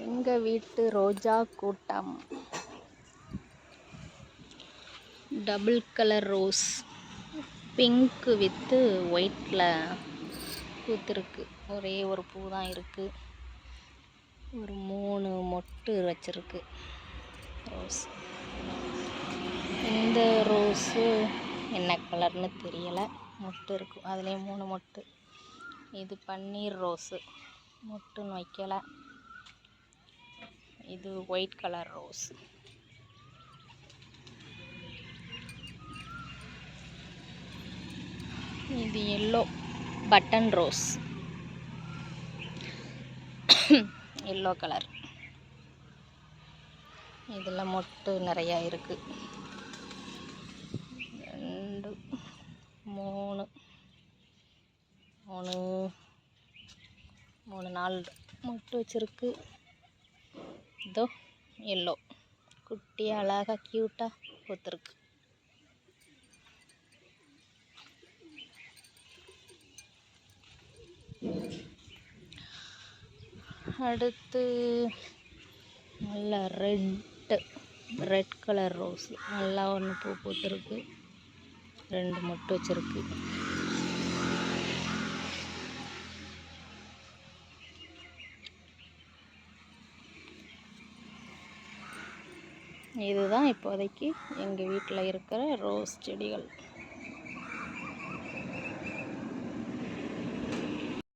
எங்கள் வீட்டு ரோஜா கூட்டம்? Double colour rose pink with ஒயிட்டில் பூத்துருக்கு. ஒரே ஒரு பூ தான் இருக்குது ஒரு மூணு மொட்டு வச்சிருக்கு. ரோஸ் இந்த ரோஸு என்ன கலர்னு தெரியலை. மொட்டு இருக்கும் அதுலேயும் மூணு மொட்டு. இது பன்னீர் ரோஸு மொட்டுன்னு வைக்கலை. இது ஒயிட் கலர் ரோஸ். இது yellow button rose. Yellow colour. இதில் மொட்டு நிறையா இருக்குது ரெண்டு மூணு மூணு மூணு நாள் மொட்டு வச்சுருக்கு. இதோ எல்லோ. குட்டி அழகாக க்யூட்டாக பூத்துருக்கு. அடுத்து நல்ல ரெட்டு ரெட் கலர் ரோஸ் நல்லா ஒன்று பூ பூத்துருக்கு. ரெண்டு மொட்டு வச்சுருக்கு. இதுதான் இப்போதைக்கு எங்கள் வீட்டில் இருக்கிற ரோஸ் செடிகள்.